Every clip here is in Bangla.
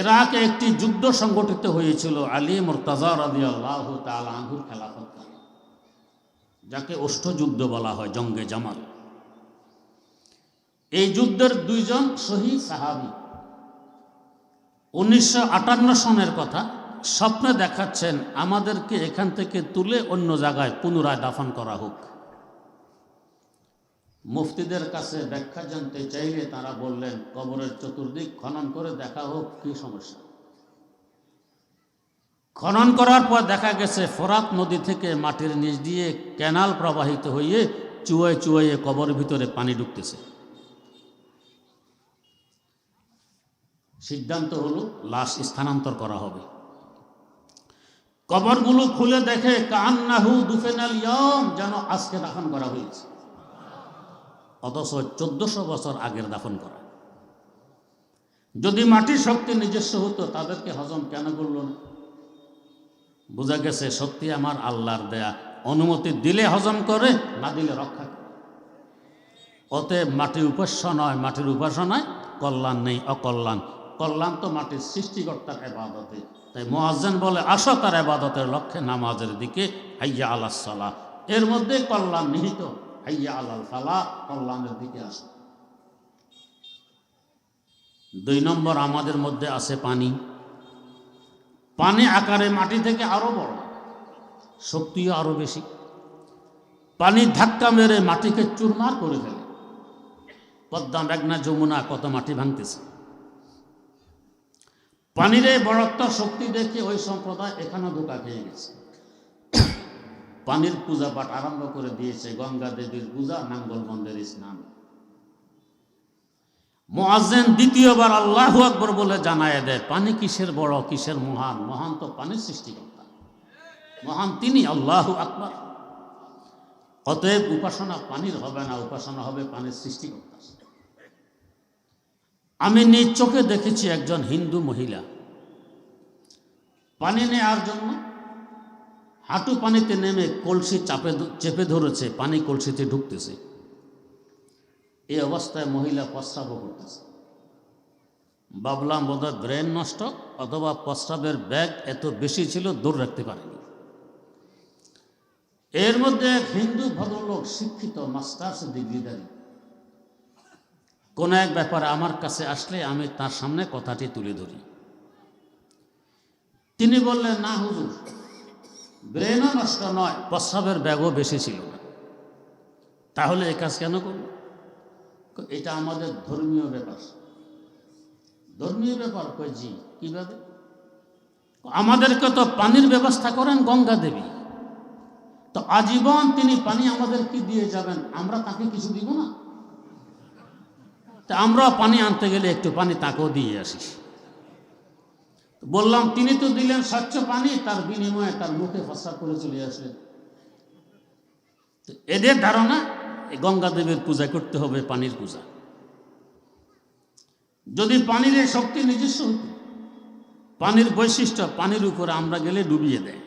এরাকে একটি যুদ্ধ সংগঠিত হয়েছিল আলী মুরতাজা রাজি আল্লাহ তালুর খেলাফত যাকে অষ্টযুদ্ধ বলা হয়, জঙ্গে জামাল এই যুদ্ধের দুইজন শহীদ সাহাবি, উনিশশো আটান্ন সনের কথা, স্বপ্নে দেখাচ্ছেন, আমাদেরকে এখান থেকে তুলে অন্য জায়গায় পুনরায় দাফন করা হোক। মুফতিদের কাছে ব্যাখ্যা জানতে চাইলে তারা বললেন, কবরের চতুর্দিক খনন করে দেখা হোক, কি সমস্যা। খনন করার পর দেখা গেছে, ফোরাত নদী থেকে মাটির নিচ দিয়ে ক্যানাল প্রবাহিত হয়ে চুয়ায় চুয়াইয়ে কবরের ভিতরে পানি ঢুকতেছে। সিদ্ধান্ত হলো, লাশ স্থানান্তর করা হবে। কবরগুলো খুলে দেখে, কান্নাহু দুফেনাল যেন আজকে দাফন করা হয়েছে। অথচ চোদ্দশো বছর আগের দাফন করা। যদি মাটির শক্তি নিজস্ব হতো, তাদেরকে হজম কেন করল না? বোঝা গেছে সত্যি আমার আল্লাহর দেয়া অনুমতি দিলে হজম করে, না দিলে রক্ষা করে। অতএব মাটির উপাস্য নয়, মাটির উপাসনায় কল্যাণ নেই, অকল্যাণ। কল্যাণ তো মাটির সৃষ্টিকর্তার এবাদতে। তাই মোয়াজ্জেন বলে, আসো তার এবাদতের লক্ষ্যে নামাজের দিকে, হাইয়া আল্লাহ সালাহ। এর মধ্যে কল্যাণ নিহিত। হাইয়া আল্লাহ ফালা, কল্যাণের দিকে আসো। দুই নম্বর, আমাদের মধ্যে আছে পানি। পানি আকারে মাটি থেকে আরও বড়, শক্তিও আরও বেশি। পানি ধাক্কা মেরে মাটিকে চুরমার করে ফেলে। পদ্মা মেঘনা যমুনা কত মাটি ভাঙতেছে। পানির এই বড়ত্ব শক্তি দেখে ওই সম্প্রদায় এখানেও ধোকা খেয়ে গেছে। পানির পূজা পাঠ আরম্ভ করে দিয়েছে গঙ্গা দেবীর পূজা নাঙ্গলবন্দের স্নান। মোয়াজেন দ্বিতীয়বার আল্লাহ আকবর বলে জানায় দেয়, পানি কিসের বড়, কিসের মহান? মহান তো পানির সৃষ্টিকর্তা। মহান তিনি আল্লাহ আকবর। অতএব উপাসনা পানির হবে না, উপাসনা হবে পানির সৃষ্টিকর্তা আমি নিজ চোখে দেখেছি একজন হিন্দু মহিলা। পানি নেওয়ার জন্য হাঁটু পানিতে নেমে কলসি চাপে চেপে ধরেছে, পানি কলসিতে ঢুকতেছে। এই অবস্থায় মহিলা প্রস্রাবও করতেছে। ভাবলাম বোধহয় ব্রেন নষ্ট অথবা প্রস্রাবের ব্যাগ এত বেশি ছিল, দূর রাখতে পারেনি। এর মধ্যে এক হিন্দু ভদ্রলোক শিক্ষিত, মাস্টার্স ডিগ্রিধারী। কোনো এক ব্যাপারে আমার কাছে আসলে আমি তার সামনে কথাটি তুলে ধরি। তিনি বললেন, না হুজুর ব্রেনও নষ্ট নয়, প্রস্রাবের ব্যাগও বেশি ছিল না। তাহলে এ কাজ কেন করব এটা আমাদের ধর্মীয় ব্যাপার। ধর্মীয় ব্যাপার কই জি, কীভাবে? আমাদেরকে তো পানির ব্যবস্থা করেন গঙ্গা দেবী। তো আজীবন তিনি পানি আমাদের কি দিয়ে যাবেন, আমরা তাকে কিছু দিব না? তা আমরা পানি আনতে গেলে একটু পানি তাকেও দিয়ে আসি। বললাম, তিনি তো দিলেন স্বচ্ছ পানি, তার বিনিময়ে তার মুখে ফসা করে চলে আসলেন এদের ধারণা, এই গঙ্গা দেবীর পূজা করতে হবে, পানির পূজা। যদি পানির এই শক্তি নিজস্ব পানির বৈশিষ্ট্য, পানির উপরে আমরা গেলে ডুবিয়ে দেয়।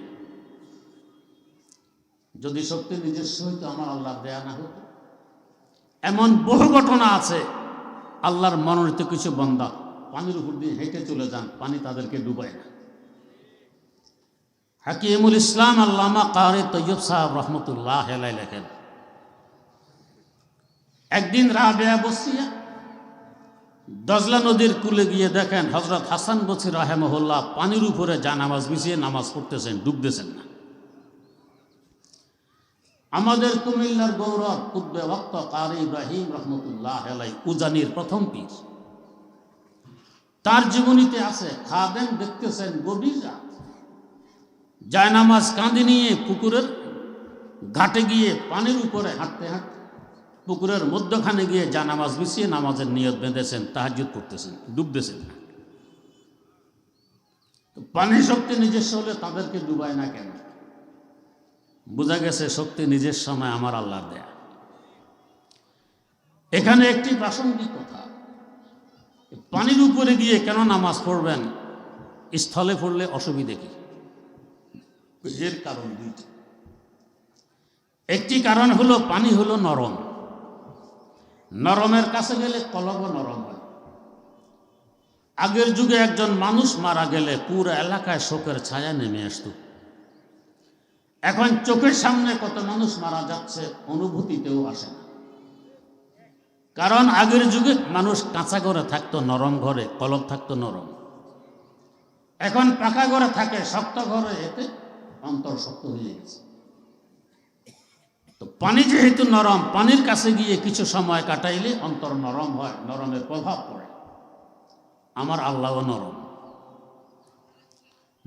যদি শক্তি নিজস্ব হইতো, আমার আল্লাহ দেয়া না হতো এমন বহু ঘটনা আছে, আল্লাহর মনোনীত কিছু বন্দা পানির উপর দিয়ে হেঁটে চলে যান, পানি তাদেরকে ডুবায় না। হাকিমুল ইসলাম আল্লামা কারি তৈয়ব সাহেব রহমতুল্লাহ হেলাই লেখেন, একদিন রাবেয়া বসিয়া দজলা নদীর কুলে গিয়ে দেখেন হজরত হাসান বসির রাহেমহল্লা পানির উপরে যা নামাজ বিছিয়ে নামাজ পড়তেছেন, ডুবতেছেন না। আমাদের কুমিল্লার গৌরব কুদ্বে ভক্ত কারি ইব্রাহিম রহমতুল্লাহ হেলাই উজানির প্রথম পীর। তার জীবনীতে আছে খাদেন দেখতেছেন গভীর রাত। জায়নামাজ কাঁদি নিয়ে পুকুরের ঘাটে গিয়ে পানির উপরে হাঁটতে হাঁটতে পুকুরের মধ্যখানে গিয়ে জানামাজ বিছিয়ে নামাজের নিয়ত বেঁধেছেন তাহাজুদ করতেছেন, ডুবতেছেন। না পানি শক্তি নিজস্ব হলে তাদেরকে ডুবায় না কেন? বোঝা গেছে শক্তি নিজের সময় আমার আল্লাহ দেয়া। এখানে একটি প্রাসঙ্গিক কথা। পানির উপরে গিয়ে কেন নামাজ পড়বেন? স্থলে পড়লে অসুবিধে কি? এর কারণ দুইটি। একটি কারণ হলো পানি হলো নরম। নরমের কাছে গেলে কলব নরম হয়। আগের যুগে একজন মানুষ মারা গেলে পুরো এলাকায় শোকের ছায়া নেমে আসতো। এখন চোখের সামনে কত মানুষ মারা যাচ্ছে, অনুভূতিতেও আসে না। কারণ আগের যুগে মানুষ কাঁচা ঘরে থাকতো, নরম ঘরে, কলম থাকতো, নরম। এখন পাকা ঘরে থাকে, শক্ত ঘরে, এতে অন্তর শক্ত হয়ে গেছে। তো পানি যেহেতু নরম, পানির কাছে গিয়ে কিছু সময় কাটাইলে অন্তর নরম হয়, নরমের প্রভাব পড়ে। আমার আল্লাহও নরম।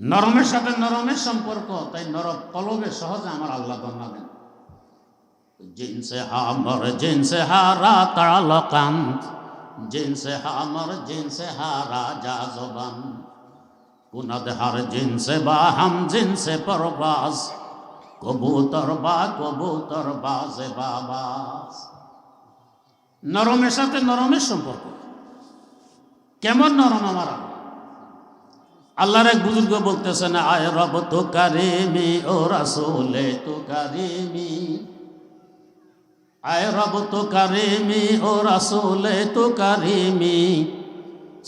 নরমের সাথে নরমের সম্পর্ক, তাই নরম কলমে সহজে আমার আল্লাহ বন্যা জিনসে আমর জিনসে হারা তালকান জিনসে আমর জিনসে হারা যা জবান কুনাদ হার জিনসে বা হাম জিনসে পরবাস কবুতর বা কবুতর বাজে বাবাস নরমের সাথে নরমের সম্পর্ক কেমন নরম আমার আল্লাহর এক বুজুর্গ না আয় রব তো কারিমি ও রাসুলে তো কারিমি আয় রব তো কারিমি ও রাসুলে তো কারিমি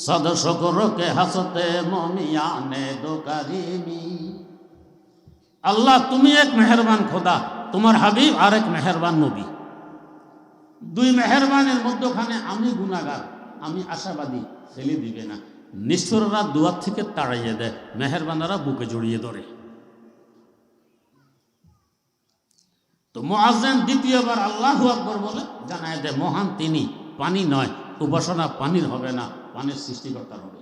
সদ শকরকে হাসতে মমিয়ানে দো কারিমি আল্লাহ, তুমি এক মেহরবান খোদা, তোমার হাবিব আর এক মেহরবান নবী। দুই মেহরবানের মধ্যখানে আমি গুণাগার আমি আশাবাদী, ফেলে দিবে না। নিষ্ঠুররা দুয়ার থেকে তাড়াইয়ে দেয়, মেহরবানারা বুকে জড়িয়ে ধরে। তো মোয়াজেন দ্বিতীয়বার আল্লাহ আকবর বলে, জানায় দেয় মহান তিনি, পানি নয়, উপাসনা পানির হবে না, পানির সৃষ্টিকর্তার হবে।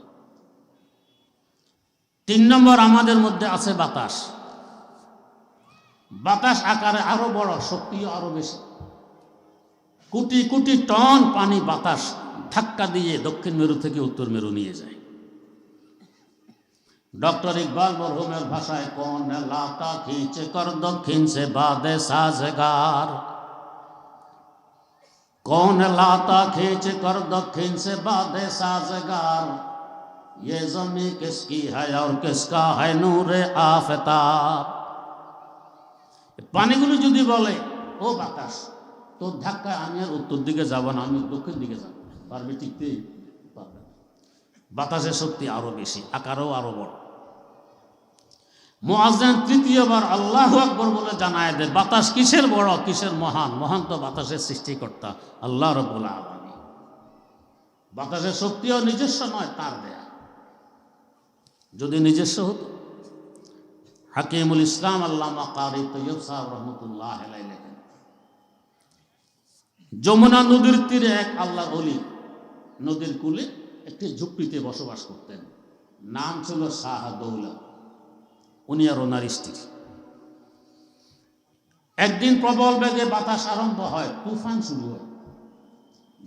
তিন নম্বর, আমাদের মধ্যে আছে বাতাস। বাতাস আকারে আরও বড়, শক্তিও আরও বেশি। কোটি কোটি টন পানি বাতাস ধাক্কা দিয়ে দক্ষিণ মেরু থেকে উত্তর মেরু নিয়ে যায়। ডক্টর ইকবাল মরহুমের ভাষায় কোন লাতা খিঁচে কর দক্ষিণ সে বাদে সাজগার कौन लाता खींच कर दक्षिण से बादे साजगार ये जमी किसकी है और किसका है नूर आफताब পানিগুলো যদি বলে ও বাতাস তোর ধাক্কায় আমি আর উত্তর দিকে যাব না আমি দক্ষিণ দিকে যাব পারবে টিকতে পারবে না। বাতাসের শক্তি আরো বেশি আকারও আরো বড় মোয়াজ্জেন তৃতীয়বার আল্লাহ আকবর বলে জানায় দেয়, বাতাস কিসের বড়? কিসের মহান? মহান তো বাতাসের সৃষ্টিকর্তা, আল্লাহ রবুল আলমী বাতাসের শক্তিও নিজস্ব নয়, তার দেয়া। যদি নিজস্ব হতো। হাকিমুল ইসলাম আল্লামা কারি তৈয়ব সাহেব রহমতুল্লাহ লেখেন, যমুনা নদীর তীরে এক আল্লাহ অলি নদীর কূলে একটি ঝুপড়িতে বসবাস করতেন, নাম ছিল শাহাদৌলা উনি আর ওনার স্ত্রী। একদিন প্রবল বেগে বাতাস আরম্ভ হয়, তুফান শুরু হয়।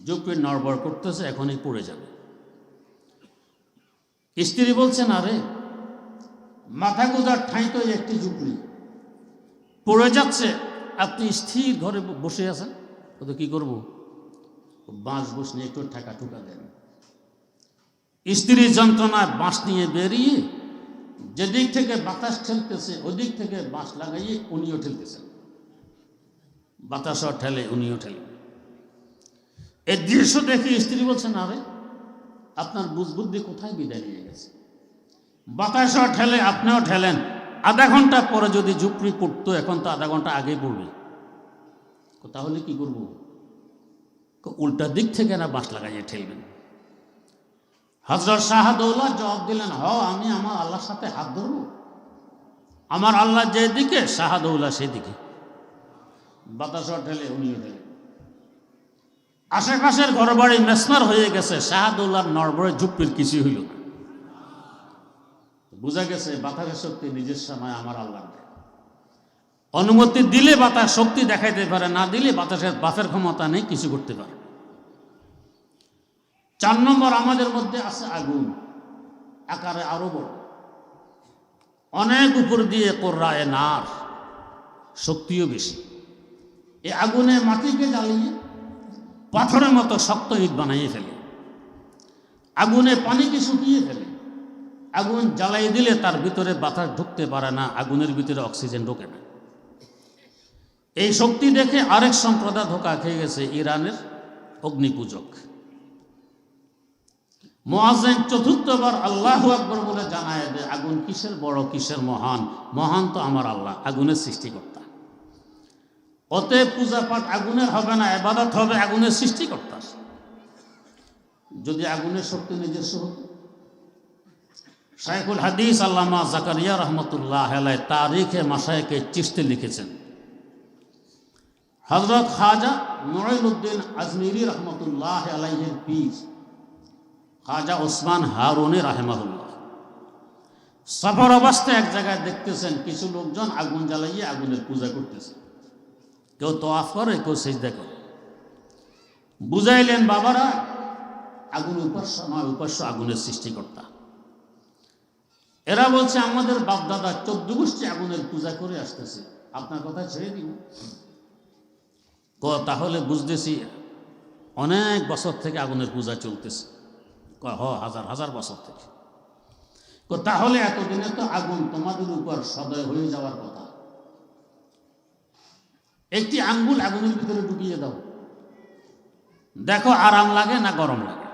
ঝুপড়ি নড়বড় করতেছে, এখনই পড়ে যাবে। স্ত্রী বলছেন আরে মাথা গোজার ঠাঁই তো একটি ঝুপড়ি পড়ে যাচ্ছে, আপনি স্থির ঘরে বসে আছেন? তো কি করব? বাঁশ বুস নিয়ে একটু ঠেকা ঠুকা দেন। স্ত্রীর যন্ত্রণায় বাঁশ নিয়ে বেরিয়ে যেদিক থেকে বাতাস ঠেলতেছে, ওদিক থেকে বাঁশ লাগাইয়ে উনিও ঠেলতেছেন বাতাসও ঠেলে, উনিও ঠেলে। এই দৃশ্য দেখে স্ত্রী বলছেন, আরে, আপনার বুঝবুদ্ধি কোথায় বিদায় নিয়ে গেছে? বাতাসও ঠেলে, আপনিও ঠেলেন। আধা ঘণ্টা পরে যদি ঝুপড়ি পড়তো এখন তো আধা ঘণ্টা আগেই পড়বে। তাহলে কি করব? উল্টা দিক থেকে না বাঁশ লাগাইয়ে ঠেলবেন? হজরত শাহাদৌল্লাহ জবাব দিলেন হ আমি আমার আল্লাহর সাথে হাত ধরব? আমার আল্লাহ যেদিকে, শাহাদৌল্লাহ সেদিকে। বাতাসও ঠেলে উনিও ঠেলে আশেপাশের ঘর বাড়ি মেসমার হয়ে গেছে, শাহাদৌল্লাহর নড়বড়ে ঝুপ্পির কিছু হইল বোঝা গেছে, বাতাসের শক্তি নিজের সময় আমার আল্লাহ অনুমতি দিলে বাতাস শক্তি দেখাইতে পারে, না দিলে বাতাসের বাফের ক্ষমতা নেই, কিছু করতে পারে। চার নম্বর আমাদের মধ্যে আছে আগুন। আকারে আরও বড়। অনেক উপর দিয়ে কোর্রায় নার, শক্তিও বেশি। এই আগুনে মাটিকে জ্বালিয়ে পাথরের মতো শক্ত ইট বানাইয়ে ফেলে। আগুনে পানিকে শুকিয়ে ফেলে। আগুন জ্বালাই দিলে তার ভিতরে বাতাস ঢুকতে পারে না, আগুনের ভিতরে অক্সিজেন ঢোকে না। এই শক্তি দেখে আরেক সম্প্রদায় ধোকা খেয়ে গেছে ইরানের অগ্নিপূজক। মোয়াজেন চতুর্থবার আল্লাহ আকবর বলে জানায় যে, আগুন কিসের বড়, কিসের মহান? মহান তো আমার আল্লাহ, আগুনের সৃষ্টিকর্তা। অতএব পূজা পাঠ আগুনের হবে না, এবাদত হবে আগুনের সৃষ্টিকর্তা। যদি আগুনের শক্তি নিজস্ব হতো? শাইখুল হাদিস আল্লামা জাকারিয়া রহমতুল্লাহ তারিখে মাসায়কে চিস্তে লিখেছেন। হজরত খাজা উদ্দিন আজমিরি রহমতুল্লাহ আলাইহের পীর খাজা ওসমান হারুনি রাহেমাহুল্লাহ। সফর অবস্থায় এক জায়গায় দেখতেছেন, কিছু লোকজন আগুন জ্বালাইয়ে আগুনের পূজা করতেছে। কেউ তোয়াফ করে, কেউ সেজদা করে। বুঝাইলেন, বাবারা, আগুন উপাস্য নয়, উপাস্য আগুনের সৃষ্টিকর্তা। এরা বলছে, আমাদের বাপদাদা চোদ্দ গোষ্ঠী আগুনের পূজা করে আসতেছে। আপনার কথা ছেড়ে ক, তাহলে বুঝতেছি, অনেক বছর থেকে আগুনের পূজা চলতেছে। হ, হাজার হাজার বছর থেকে। তাহলে এতদিনে তো আগুন তোমাদের উপর সদয় হয়ে যাওয়ার কথা। একটি আঙ্গুল আগুনের ভিতরে ঢুকিয়ে দাও। দেখো আরাম লাগে না গরম লাগে।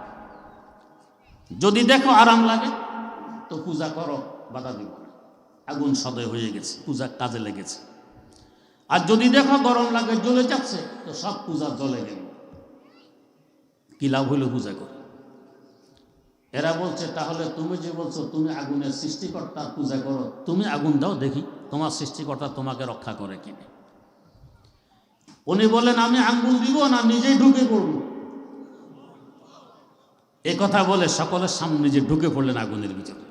যদি দেখো আরাম লাগে, তো পূজা করো, বাধা দিব আগুন সদয় হয়ে গেছে, পূজা কাজে লেগেছে। আর যদি দেখো গরম লাগে, জ্বলে যাচ্ছে, তো সব পূজা জ্বলে গেল। কি লাভ হইল পূজা করে? এরা বলছে, তাহলে তুমি যে বলছো, তুমি আগুনের সৃষ্টিকর্তার পূজা করো। তুমি আগুন দাও, দেখি তোমার সৃষ্টিকর্তা তোমাকে রক্ষা করে কিনে। উনি বলেন, আমি আঙ্গুল দিব না, নিজেই ঢুকে পড়ব। এ কথা বলে সকলের সামনে যে ঢুকে পড়লেন আগুনের ভিতরে।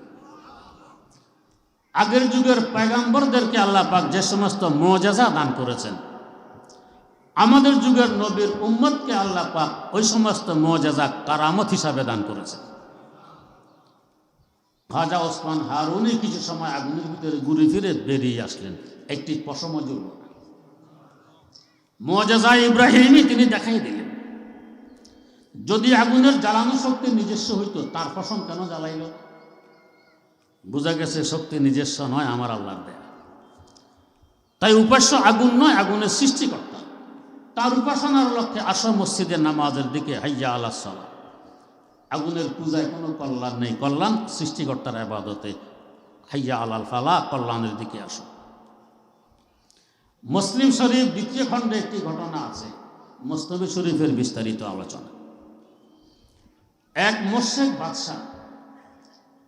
আগের যুগের পায়গাম্বরদেরকে আল্লাহ পাক যে সমস্ত মজাজা দান করেছেন, আমাদের যুগের নবীর উম্মতকে আল্লাহ পাক ওই সমস্ত মজাজা কারামত হিসাবে দান করেছেন। খাজা ওসমান হারুনি কিছু সময় আগুনের ভিতরে ঘুরে ফিরে বেরিয়ে আসলেন। একটি পশম মজাজা ইব্রাহিমই তিনি দেখাই দিলেন। যদি আগুনের জ্বালানো শক্তি নিজস্ব হইতো, তার পশম কেন জ্বালাইল? বোঝা গেছে শক্তি নিজস্ব নয়, আমার আল্লাহর দেয়া। তাই উপাস্য আগুন নয়, আগুনের সৃষ্টিকর্তা। তার উপাসনার লক্ষ্যে আসা মসজিদের নামাজের দিকে হাইয়া আল্লাহ সালা আগুনের পূজায় কোনো কল্যাণ নেই। কল্যাণ সৃষ্টিকর্তার আবাদতে। হাইয়া আলাল ফালা, কল্যাণের দিকে আসো। মুসলিম শরীফ দ্বিতীয় খণ্ডে একটি ঘটনা আছে। মুস্তবি শরীফের বিস্তারিত আলোচনা। এক মোশেক বাদশাহ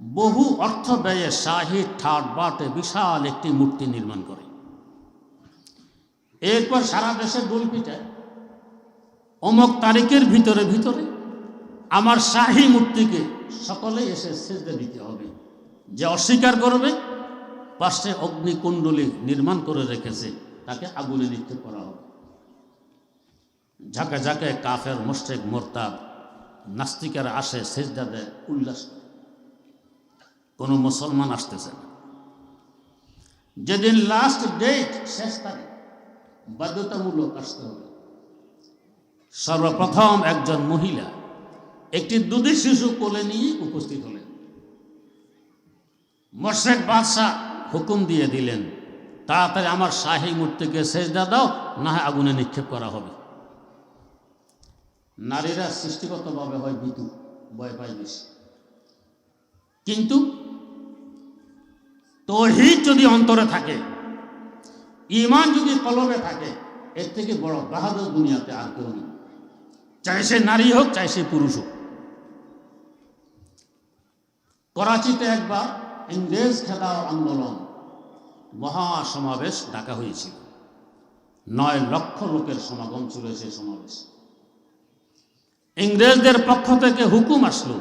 বহু অর্থ ব্যয়ে শাহী ঠাট বাটে বিশাল একটি মূর্তি নির্মাণ করে। এরপর সারা দেশে গোল পিটায় অমক তারিখের ভিতরে ভিতরে আমার শাহী মূর্তিকে সকলে এসে সেজদে দিতে হবে। যে অস্বীকার করবে, পাশে অগ্নিকুণ্ডলী নির্মাণ করে রেখেছে, তাকে আগুনে নিক্ষেপ করা হবে। ঝাঁকে ঝাঁকে কাফের মোস্টেক মোরতাদ, নাস্তিকেরা আসে, সেজদা দেয়, উল্লাস কোনো মুসলমান আসতেছে না। যেদিন লাস্ট ডেট শেষ তারিখ, বাধ্যতামূলক আসতে হবে। সর্বপ্রথম একজন মহিলা একটি দুধের শিশু কোলে নিয়ে উপস্থিত হলেন। মোর্শেক বাদশাহ হুকুম দিয়ে দিলেন, তাড়াতাড়ি আমার শাহী মূর্তিকে সেজদা দাও, না হয় আগুনে নিক্ষেপ করা হবে। নারীরা সৃষ্টিগতভাবে হয় বিতু ভয় পায় বেশি। কিন্তু তহিদ যদি অন্তরে থাকে ইমান যদি কলমে থাকে, এর থেকে বড় বাহাদুর দুনিয়াতে আর কেউ নেই। চাই সে নারী হোক, চাই সে পুরুষ হোক। করাচিতে একবার ইংরেজ খেলা আন্দোলন মহাসমাবেশ ডাকা হয়েছিল। নয় লক্ষ লোকের সমাগম ছিল সেই সমাবেশ। ইংরেজদের পক্ষ থেকে হুকুম আসলো,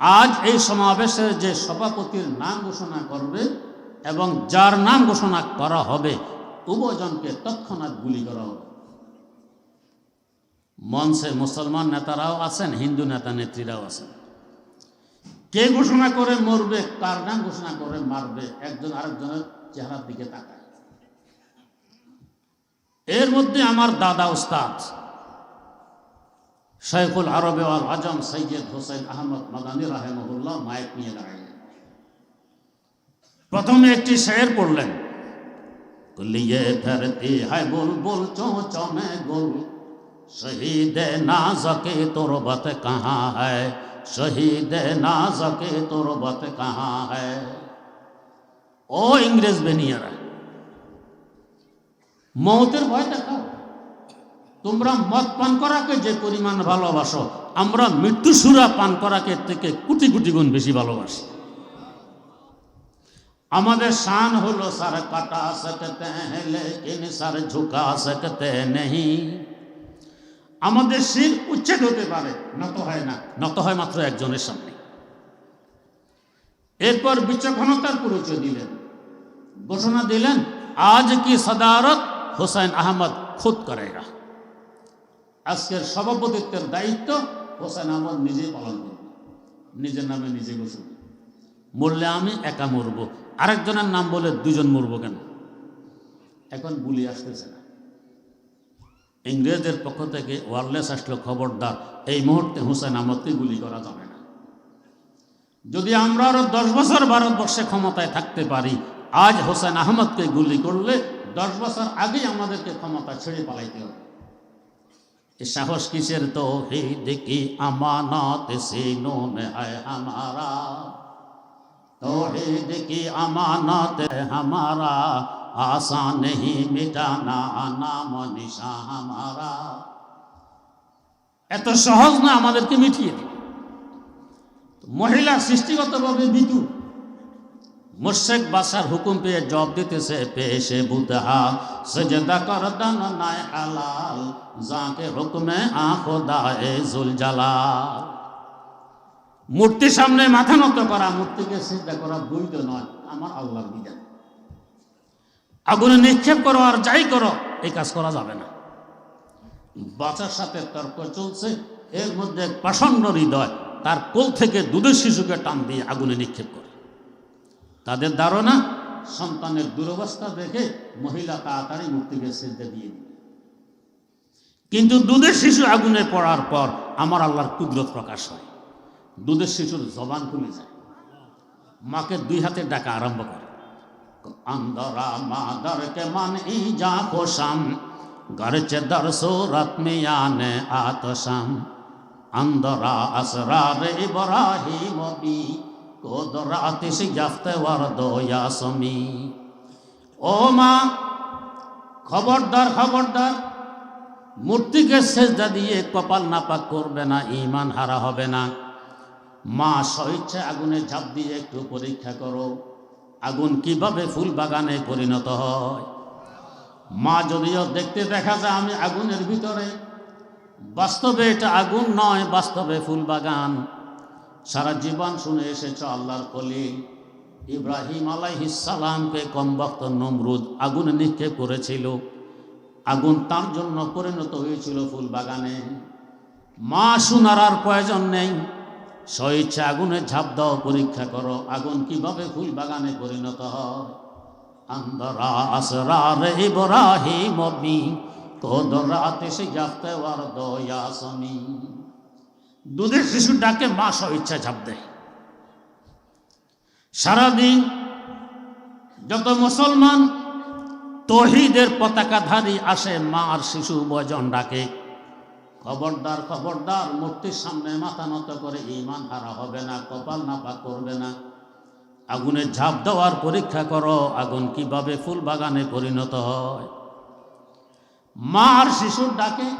আজ এই সমাবেশের যে সভাপতির নাম ঘোষণা করবে এবং যার নাম ঘোষণা করা হবে, উভয়জনকে তৎক্ষণাৎ গুলি করা হবে। মঞ্চে মুসলমান নেতারাও আছেন, হিন্দু নেতা নেত্রীরাও আছেন। কে ঘোষণা করে মরবে, কার নাম ঘোষণা করে মারবে, একজন আরেকজনের চেহারার দিকে তাকায়। এর মধ্যে আমার দাদা উস্তাদ শেখুল আরবে আল আজম সৈয়দ হোসেন আহমদ মাদানী রাহেমহুল্লাহ মায়ের নিয়ে দাঁড়াইলেন। প্রথমে একটি শের পড়লেন, লিয়ে ফেরতি হায় বুল বুল চমে গুল, শহীদ নাজকে তোরবত কাহা है শহীদ নাজকে তুরবত কাহা হ্যায় ও ইংরেজ বেনিয়ারা মৌতের ভয় দেখাও তোমরা মদ পান করাকে যে পরিমাণ ভালোবাসো আমরা মৃত্যু সুরা পান করাকে এর থেকে কোটি কোটি গুণ বেশি ভালোবাসি আমাদের শান হলো সার কাটা সকতে हैं लेकिन सर झुका सकते नहीं আমাদের শির উচ্ছেদ হতে পারে। নত হয় না। নত হয় মাত্র একজনের সামনে। এরপর বিচক্ষণতার পরিচয় দিলেন। ঘোষণা দিলেন আজ কি সদারত হোসেন আহমদ খুদ করেগা আজকের সভাপতিত্বের দায়িত্ব হোসেন আহমদ নিজেই পালন করবে। নিজের নামে নিজে ঘোষণা। মরলে আমি একা মরবো। আরেকজনের নাম বলে দুজন মরবো কেন? এখন গুলি আসতেছে না। ইংরেজদের পক্ষ থেকে ওয়ারলেস আসলো খবরদার। এই মুহূর্তে হুসেন আহমদকে গুলি করা যাবে না। যদি আমরা আরও দশ বছর ভারতবর্ষে ক্ষমতায় থাকতে পারি, আজ হোসেন আহমদকে গুলি করলে দশ বছর আগেই আমাদেরকে ক্ষমতা ছেড়ে পালাইতে হবে। সাহস কিসের তো হে দেখি আমানত আমারা তো হে দেখি আমানত আমারা आसान नहीं मिटाना नाम निशा हमारा এত সহজ না আমাদেরকে মিটিয়ে দিবে মহিলা সৃষ্টিগতভাবে বিদু মুর্শেক বাসার হুকুম পেয়ে জব দিতেছে পেশে বুতহা সজদা কর দান নাই হালাল যাকে হুকমে আঁখো দায়ে জুল জালাল মূর্তির সামনে মাথা নত করা মূর্তিকে চিন্তা করা বৈধ নয় আমার আল্লাহর বিধান আগুনে নিক্ষেপ করো আর যাই করো, এই কাজ করা যাবে না। বাচ্চার সাথে তর্ক চলছে, এর মধ্যে এক হৃদয়, তার কোল থেকে দুধের শিশুকে টান দিয়ে আগুনে নিক্ষেপ করে। তাদের ধারণা, সন্তানের দুরবস্থা দেখে মহিলা তাড়াতাড়ি মূর্তিকে সিদ্ধে দিয়ে কিন্তু দুধের শিশু আগুনে পড়ার পর আমার আল্লাহর কুদরত প্রকাশ হয়। দুধের শিশুর জবান খুলে যায়। মাকে দুই হাতে ডাকা আরম্ভ করে। আন্দরা মাদার কে ই যা কোষাম গরচে দর্শো রত্মিয়ান আতসাম আন্দরা আসরা রে বরাহি মবি কোদরাতি সি জাফতে ওয়ারদো ইয়াসমি। ও মা, খবরদার খবরদার, মূর্তিকে সেজদা দিয়ে কপাল নাপাক করবে না ইমান হারা হবে না। মা সহিচ্ছে আগুনে ঝাঁপ দিয়ে একটু পরীক্ষা করো। আগুন কীভাবে ফুল বাগানে পরিণত হয়? মা যদিও দেখতে দেখা যায় আমি আগুনের ভিতরে, বাস্তবে এটা আগুন নয়, বাস্তবে ফুল বাগান। সারা জীবন শুনে এসেছ আল্লাহর কলি। ইব্রাহিম আলাইহিসালামকে কম বক্ত নমরুদ আগুনে নিক্ষেপ করেছিল। আগুন তার জন্য পরিণত হয়েছিল ফুল বাগানে। মা শোনার আর প্রয়োজন নেই। স্বইচ্ছা আগুনে ঝাঁপ দাও, পরীক্ষা করো, আগুন কীভাবে ফুল বাগানে পরিণত হয়? আন্দরা আসরার ইব্রাহিম বি কোদরাতে সে জাফতে ওয়ার দয়াসমি দুধের শিশু ডাকে মা স্বইচ্ছা ঝাঁপ দেয় সারাদিন যত মুসলমান তহিদের পতাকাধারী আসে, মা আর শিশু বজন ডাকে। খবরদার খবরদার, মূর্তির সামনে মাথা নত করে ইমান হারা হবে না, কপাল নাপা করবে না। আগুনে ঝাঁপ দেওয়ার পরীক্ষা করো, আগুন কীভাবে ফুল বাগানে পরিণত হয়। মা আর শিশুর ডাকে,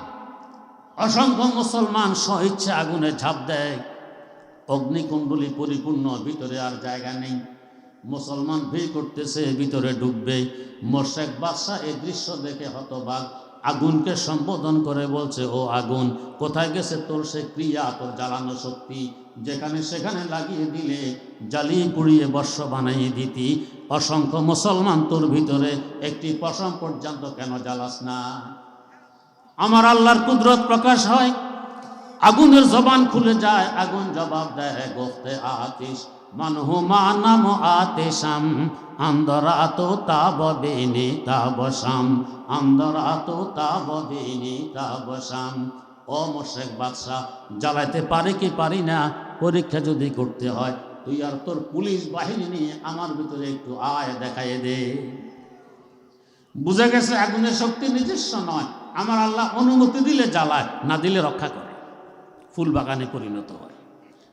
অসংখ্য মুসলমান স্বইচ্ছে আগুনে ঝাঁপ দেয়। অগ্নিকুণ্ডলী পরিপূর্ণ, ভিতরে আর জায়গা নেই। মুসলমান ভিড় করতেছে, ভিতরে ডুববে মোর্শেক বাদশাহ এই দৃশ্য দেখে হতবাক। আগুনকে সম্বোধন করে বলছে, ও আগুন, কোথায় গেছে তোর সে ক্রিয়া, তোর জ্বালানো শক্তি? যেখানে সেখানে লাগিয়ে দিলে, জ্বালিয়ে পুড়িয়ে বর্ষ বানাইয়ে দিতি। অসংখ্য মুসলমান তোর ভিতরে, একটি পশম পর্যন্ত কেন জ্বালাস না? আমার আল্লাহর কুদরত প্রকাশ হয়, আগুনের জবান খুলে যায়, আগুন জবাব দেয় গোফতে আতিস মানহু মানাম আতেশাম আন্দরাত তাব বেনি তাবসাম আন্দরাত তাব বেনি তাবসাম ও মোশেক বাদশাহ, জ্বালাইতে পারে কি পারি না? পরীক্ষা যদি করতে হয়, তুই আর তোর পুলিশ বাহিনী নিয়ে আমার ভিতরে একটু আয় দেখাই দে। বুঝে গেছে, আগুনের শক্তি নিজস্ব নয়। আমার আল্লাহ অনুমতি দিলে জ্বালায়, না দিলে রক্ষা করে। ফুল বাগানে পরিণত হয়।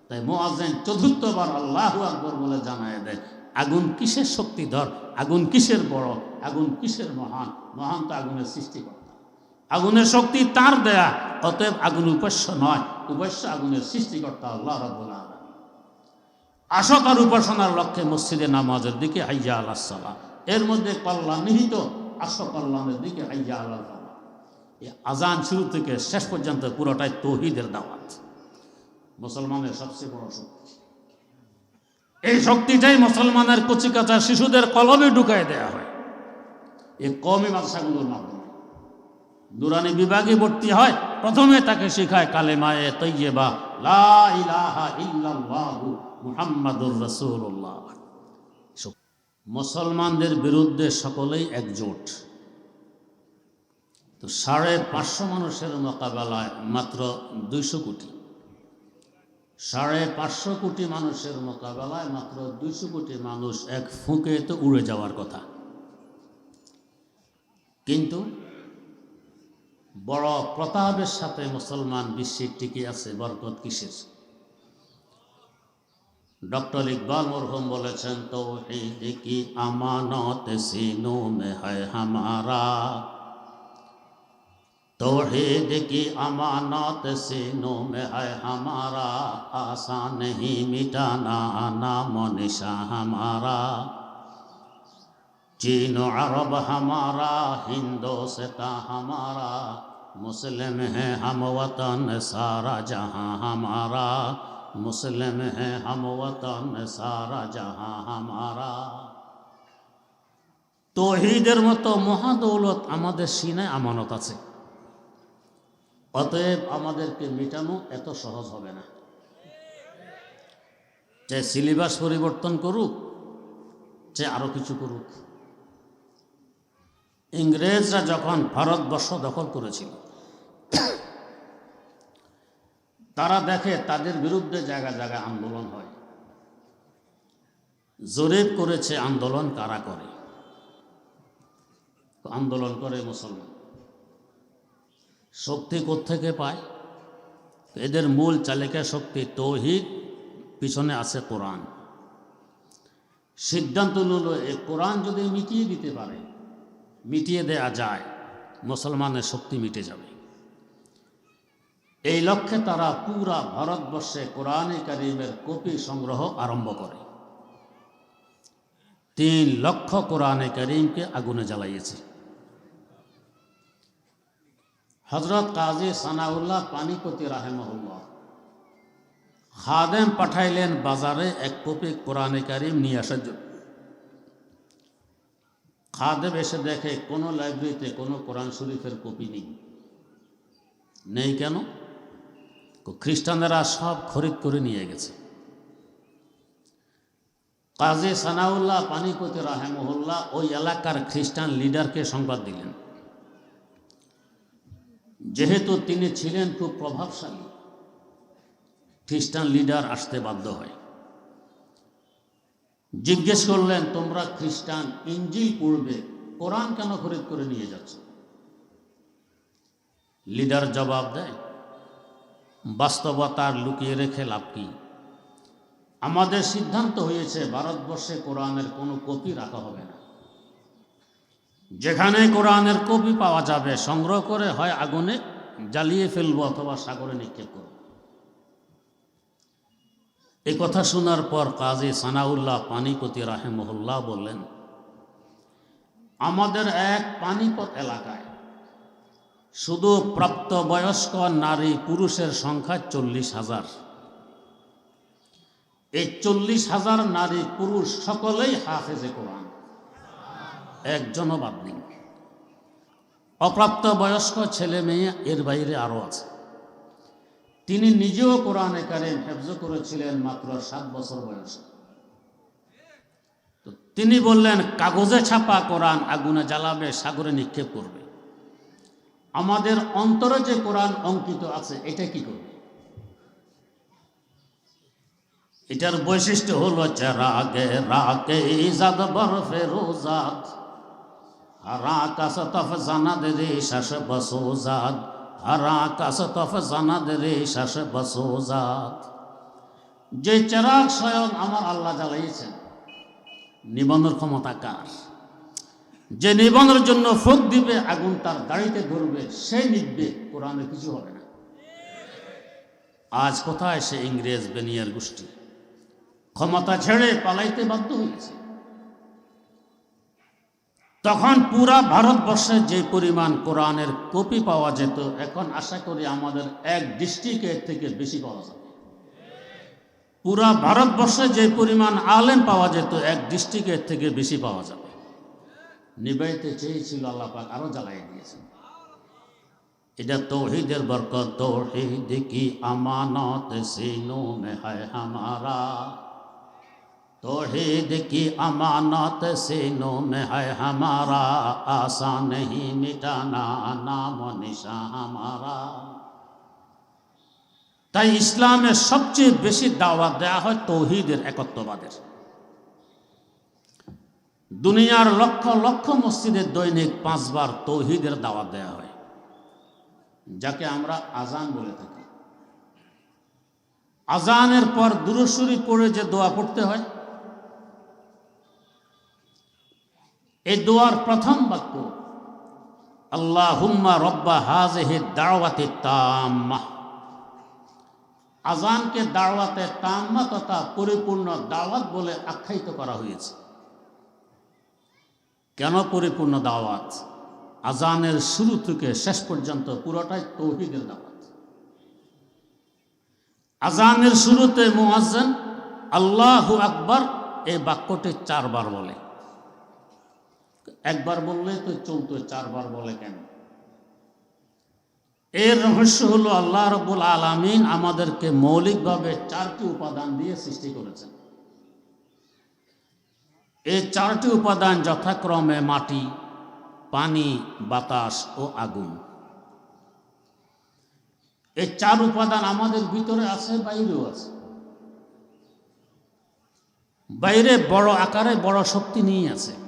তাই মোয়াজেন চতুর্থবার আল্লাহ আকবর বলে জানায় দেয় আগুন কিসের শক্তিধর? আগুন কিসের বড়? আগুন কিসের মহান? মহান তো আগুনের সৃষ্টিকর্তা। আগুনের শক্তি তার দেয়া, অতএব আগুন উপাস্য নয়। উপাস্য আগুনের সৃষ্টিকর্তা আল্লাহ রব্বুল আলামিন। আসো তার উপাসনার লক্ষ্যে মসজিদে নামাজের দিকে হাইয়া আল্লাহ সাল্লাহ এর মধ্যে কল্যাণ নিহিত আসো কল্যাণের দিকে হাইয়া আল্লাহ এই আজান শুরু থেকে শেষ পর্যন্ত পুরোটাই তৌহিদের দাওয়াত। মুসলমানের সবচেয়ে বড় শক্তি। এই শক্তিটাই মুসলমানের কচিকাচা শিশুদের কলমে ঢুকায় দেয়া হয়। এই কমই মাদ্রাসাগুলোর মাধ্যমে। দুরানি বিভাগে ভর্তি হয়, প্রথমে তাকে শেখায় কালেমায়ে তৈয়বা, লা ইলাহা ইল্লাল্লাহু মুহাম্মাদুর রাসূলুল্লাহ। মুসলমানদের বিরুদ্ধে সকলেই একজোট। তো সাড়ে পাঁচশো মানুষের মোকাবেলায় মাত্র দুইশো কোটি। সাড়ে পাঁচশো কোটি মানুষের মোকাবেলায় মাত্র দুইশো কোটি মানুষ এক ফুঁকে তো উড়ে যাওয়ার কথা। কিন্তু বড় প্রতাপের সাথে মুসলমান বিশ্বের টিকে আছে বরকত কিসের? ডক্টর ইকবাল মরহুম বলেছেন তো কি আমানত সিনো মে হয় হামারা? توحید کی امانت سینوں میں ہے ہمارا آسان نہیں مٹانا نام و نشاں ہمارا چین و عرب ہمارا ہندوستاں ہمارا مسلم ہیں ہم وطن سارا جہاں ہمارا مسلم ہیں ہم وطن سارا جہاں ہمارا توحیدের মতো মহাদৌলত আমাদের সিনে আমানত আছে অতএব আমাদেরকে মেটানো এত সহজ হবে না। যে সিলেবাস পরিবর্তন করুক, যে আরও কিছু করুক। ইংরেজরা যখন ভারতবর্ষ দখল করেছিল, তারা দেখে তাদের বিরুদ্ধে জায়গা জায়গায় আন্দোলন হয়। জরিপ করেছে আন্দোলন কারা করে? আন্দোলন করে মুসলমান। শক্তি থেকে পায়? এদের মূল চালিকা শক্তি তৌহিদ, পিছনে আছে কোরআন। সিদ্ধান্ত নিল এই কোরআন যদি মিটিয়ে দিতে পারে, মিটিয়ে দেয়া যায়, মুসলমানের শক্তি মিটে যাবে। এই লক্ষ্যে তারা পুরা ভারতবর্ষে কোরআনে কারিমের কপি সংগ্রহ আরম্ভ করে। তিন লক্ষ কোরআনে করিমকে আগুনে জ্বালাইয়েছে। হজরত কাজী সানাউল্লাহ পানিপতি রাহেমহুল্লাহ। খাদেম পাঠাইলেন বাজারে এক কপি কোরআনে কারিম নিয়ে আসার জন্য। খাদেম এসে দেখে, কোনো লাইব্রেরিতে কোনো কোরআন শরীফের কপি নেই। নেই কেন? খ্রিস্টানেরা সব খরিদ করে নিয়ে গেছে। কাজী সানাউল্লাহ পানিপতি রাহেমহুল্লাহ ওই এলাকার খ্রিস্টান লিডারকে সংবাদ দিলেন। যেহেতু তিনি ছিলেন খুব প্রভাবশালী, খ্রিস্টান লিডার আসতে বাধ্য হয়। জিজ্ঞেস করলেন, তোমরা খ্রিস্টান ইঞ্জিল পড়বে কোরআন কেন খরিদ করে নিয়ে যাচ্ছ? লিডার জবাব দেয়, বাস্তবতার লুকিয়ে রেখে লাভ কি? আমাদের সিদ্ধান্ত হয়েছে, ভারতবর্ষে কোরআনের কোনো কপি রাখা হবে না। যেখানে কোরআনের কপি পাওয়া যাবে, সংগ্রহ করে হয় আগুনে জ্বালিয়ে ফেলব অথবা সাগরে নিক্ষেপ করব। এই কথা শোনার পর কাজী সানাউল্লাহ পানিপতি রাহেমহুল্লাহ বললেন, আমাদের এক পানিপত এলাকায় শুধু প্রাপ্তবয়স্ক নারী পুরুষের সংখ্যা চল্লিশ হাজার। এই চল্লিশ হাজার নারী পুরুষ সকলেই হাফেজে কোরআন। একজনও বাদ নেই। অপ্রাপ্ত বয়স্ক ছেলে মেয়ে এর বাইরে আরও আছে। তিনি নিজেও কোরআনে কারিম হেফজ করেছিলেন মাত্র সাত বছর বয়সে। তো তিনি বললেন, কাগজে ছাপা কোরআন আগুনে জ্বালাবে, সাগরে নিক্ষেপ করবে। আমাদের অন্তরে যে কোরআন অঙ্কিত আছে, এটা কি করবে? এটার বৈশিষ্ট্য হলো রাগে রাগে ইজাদ বরফে রোজাদ হারা কাস তফ জানাদ রে শাস বসোজাদ হারা কাস তফ জানাদ রে শাস বসোজাদ যে চেরাগ স্বয়ং আমার আল্লাহ জ্বালাইয়েছেন নিবন্ধের ক্ষমতা কার? যে নিবন্ধের জন্য ফোক দিবে, আগুন তার গাড়িতে ধরবে, সে নিববে কোরআনে কিছু হবে না। আজ কোথায় সে ইংরেজ বেনিয়ার গোষ্ঠী? ক্ষমতা ছেড়ে পালাইতে বাধ্য হয়েছে তখন পুরা ভারতবর্ষে যে পরিমাণ কোরআনের কপি পাওয়া যেত, এখন আশা করি আমাদের এক ডিস্ট্রিক্টের থেকে বেশি পাওয়া যাবে। পুরা ভারতবর্ষে যে পরিমাণ আলেম পাওয়া যেত, এক ডিস্ট্রিক্টের থেকে বেশি পাওয়া যাবে। নিবাইতে চেয়েছিল আল্লাহ পাক, আরও জ্বালাই দিয়েছেন। এটা তৌহিদের বরকত, তৌহিদ কি আমানত সিনো মে হয় হামারা। توحید کی امانت سینوں میں ہے ہمارا آسان نہیں مٹانا نام و نشان ہمارا তাই ইসলামের সবচেয়ে বেশি দাওয়াত দেওয়া হয় তৌহিদের একত্ববাদের দুনিয়ার লক্ষ লক্ষ মসজিদে দৈনিক পাঁচবার তৌহিদের দাওয়াত দেওয়া হয় যাকে আমরা আজান বলে থাকি আজানের পর দুরসুরি পড়ে যে দোয়া পড়তে হয় এই দোয়ার প্রথম বাক্য। আল্লাহ রব্বা হাজহে দাওয়াতে তাম্মা। আজানকে দাওয়াতে তাম্মা তথা পরিপূর্ণ দাওয়াত বলে আখ্যায়িত করা হয়েছে। কেন পরিপূর্ণ দাওয়াত? আজানের শুরু থেকে শেষ পর্যন্ত পুরোটাই তৌহিদের দাওয়াত। আজানের শুরুতে মুআজ্জান আল্লাহু আকবর এই বাক্যটি চারবার বলে। একবার বললে তো চলতো, চারবার বলে কেন? এর রহস্য হলো আল্লাহ রব্বুল আলামিন আমাদেরকে মৌলিকভাবে চারটি উপাদান দিয়ে সৃষ্টি করেছেন। এই চারটি উপাদান যথাক্রমে মাটি, পানি, বাতাস ও আগুন। এই চার উপাদান আমাদের ভিতরে আছে, বাইরেও আছে। বাইরে বড় আকারে বড় শক্তি নিয়ে আছে।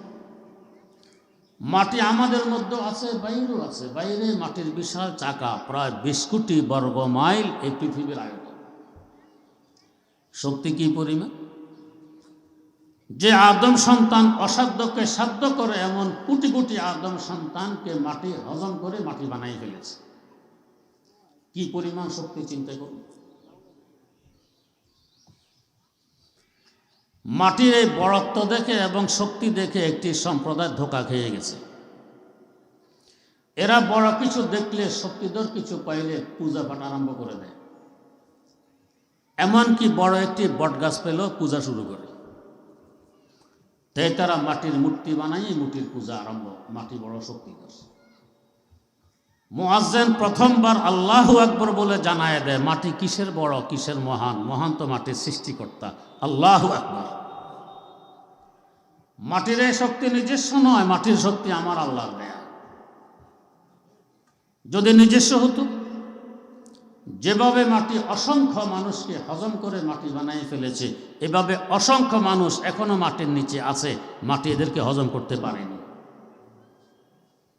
মাটি আমাদের মধ্যে আছে, বাইরেও আছে। বাইরে মাটির বিশাল চাকা, প্রায় বিশ কোটি বর্গ মাইল এই পৃথিবীর আয়তন। শক্তি কি পরিমাণ? যে আদম সন্তান অসাধ্যকে সাধ্য করে, এমন কোটি কোটি আদম সন্তানকে মাটি হজম করে মাটি বানাই ফেলেছে। কি পরিমাণ শক্তি, চিন্তা করুন। মাটির এই বড়ত্ব দেখে এবং শক্তি দেখে একটি সম্প্রদায় ধোকা খেয়ে গেছে। এরা বড় কিছু দেখলে, শক্তিধর কিছু পাইলে পূজা পাঠ আরম্ভ করে দেয়। এমনকি বড় একটি বটগাছ পেলেও পূজা শুরু করে। তাই তারা মাটির মূর্তি বানাই মূর্তির পূজা আরম্ভ, মাটি বড় শক্তিধর। মোয়াজ্জেন প্রথমবার আল্লাহ আকবর বলে জানায় দেয়, মাটি কিসের বড়, কিসের মহান? মহান তো মাটির সৃষ্টিকর্তা। আল্লাহ আকবর। মাটির এই শক্তি নিজস্ব নয়, মাটির শক্তি আমার আল্লাহ দেয়া। যদি নিজস্ব হতো, যেভাবে মাটি অসংখ্য মানুষকে হজম করে মাটি বানাই ফেলেছে, এভাবে অসংখ্য মানুষ এখনও মাটির নিচে আছে, মাটি এদেরকে হজম করতে পারেনি।